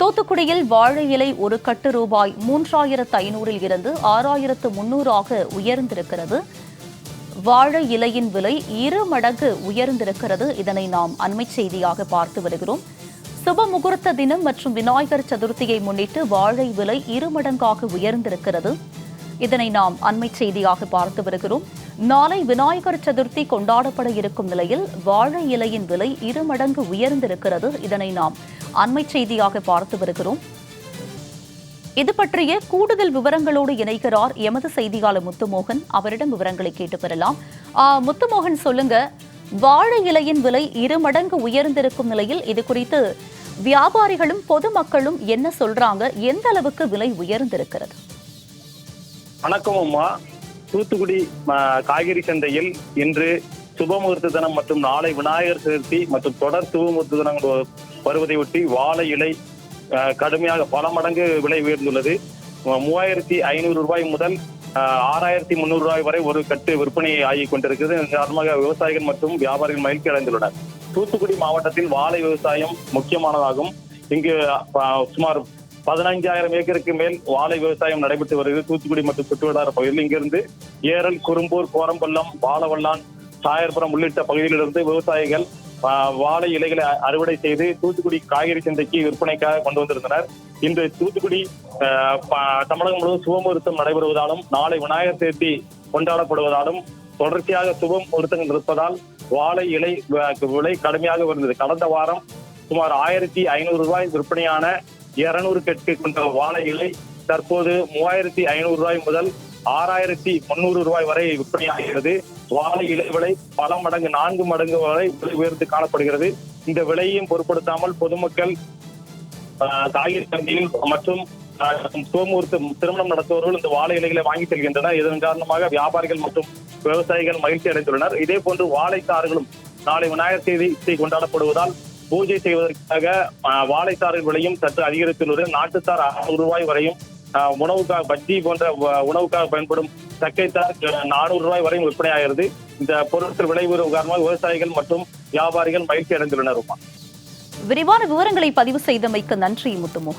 தூத்துக்குடியில் வாழை இலை ஒரு கட்டு ரூபாய் மூன்றாயிரத்து ஐநூறில் இருந்து ஆறாயிரத்து முன்னூறாக உயர்ந்திருக்கிறது. வாழை இலையின் விலை இரு மடங்கு உயர்ந்திருக்கிறது. இதனை நாம் அண்மை செய்தியாக பார்த்து வருகிறோம். சுப முகூர்த்த தினம் மற்றும் விநாயகர் சதுர்த்தியை முன்னிட்டு வாழை விலை இரு மடங்காக உயர்ந்திருக்கிறது. இதனை நாம் அண்மை செய்தியாக பார்த்து வருகிறோம். நாளை விநாயகர் சதுர்த்தி கொண்டாடப்பட இருக்கும் நிலையில் வாழை இலையின் விலை இரு மடங்கு உயர்ந்திருக்கிறது. இதனை நாம் அண்மை செய்தியாக பார்த்து வருகிறோம் இது பற்றிய கூடுதல் விவரங்களோடு இணைக்கிறார் எமது செய்தியாளர் முத்துமோகன். அவரிடம் விவரங்களை கேட்டு பெறலாம் முத்துமோகன் சொல்லுங்க வாழை இலையின் விலை இரு மடங்கு உயர்ந்திருக்கும் நிலையில் இது குறித்து வியாபாரிகளும் பொதுமக்களும் என்ன சொல்றாங்க? எந்த அளவுக்கு விலை உயர்ந்திருக்கிறது? வணக்கம் அம்மா. தூத்துக்குடி காய்கறி சந்தையில் இன்று சுபமுகூர்த்த தினம் மற்றும் நாளை விநாயகர் சதுர்த்தி மற்றும் தொடர் சுபமுகூர்த்த தினங்கள் வருவதை ஒட்டி வாழை இலை கடுமையாக பல மடங்கு விலை உயர்ந்துள்ளது. மூவாயிரத்தி ஐநூறு ரூபாய் முதல் ஆறாயிரத்தி முந்நூறு ரூபாய் வரை ஒரு கட்டு விற்பனை ஆகிக் கொண்டிருக்கிறது. காரணமாக விவசாயிகள் மற்றும் வியாபாரிகள் மகிழ்ச்சி அடைந்துள்ளனர். தூத்துக்குடி மாவட்டத்தில் வாழை விவசாயம் முக்கியமானதாகும். இங்கு சுமார் பதினைஞ்சாயிரம் ஏக்கருக்கு மேல் வாழை விவசாயம் நடைபெற்று வருகிறது. தூத்துக்குடி மற்றும் சுற்றுவட்டார பகுதியில் இங்கிருந்து ஏரல் குறும்பூர் கோரம்பள்ளம் பாலவல்லான் சாயர்புரம் உள்ளிட்ட பகுதியிலிருந்து விவசாயிகள் வாழை இலைகளை அறுவடை செய்து தூத்துக்குடி காய்கறி சந்தைக்கு விற்பனைக்காக கொண்டு வந்திருந்தனர். இன்று தூத்துக்குடி ப- தமிழகம் முழுவதும் சுபமுகூர்த்தம் நடைபெறுவதாலும் நாளை விநாயகர் சதுர்த்தி கொண்டாடப்படுவதாலும் தொடர்ச்சியாக சுபம் முகூர்த்தங்கள் இருப்பதால் வாழை இலை வ- விலை கடுமையாக வருந்தது கடந்த வாரம் சுமார் ஆயிரத்தி ஐநூறு ரூபாய் விற்பனையான இருநூறு கட்டு கொண்ட வாழை இலை தற்போது மூவாயிரத்தி ஐநூறு ரூபாய் முதல் ஆறாயிரத்தி முன்னூறு ரூபாய் வரை விற்பனையாகிறது. வாழை இலை விலை பல மடங்கு நான்கு மடங்கு வரை விலை உயர்ந்து காணப்படுகிறது. இந்த விலையையும் பொருட்படுத்தாமல் பொதுமக்கள் காய்கறி சந்தையில் மற்றும் சோமூர்த்து திருமணம் நடத்துபவர்கள் இந்த வாழை இலைகளை வாங்கி செல்கின்றனர். இதன் காரணமாக வியாபாரிகள் மற்றும் விவசாயிகள் மகிழ்ச்சி அடைந்துள்ளனர். இதே போன்று வாழைத்தாறுகளும் நாளை விநாயகர் தேதி கொண்டாடப்படுவதால் பூஜை செய்வதற்காக வாழைத்தாறு விலையும் சற்று அதிகரித்துள்ளது. நாட்டுத்தார் அறுநூறு ரூபாய் வரையும் உணவுக்காக பஜ்ஜி போன்ற உணவுக்காக பயன்படும் சக்கைத்தார் நானூறு ரூபாய் வரையும் விற்பனையாகிறது இந்த பொருட்கள் விலை உயர்வு காரணமாக விவசாயிகள் மற்றும் வியாபாரிகள் மகிழ்ச்சி அடைந்துள்ளனர் விரிவான விவரங்களை பதிவு செய்தமைக்கு நன்றி முத்துமோகன்.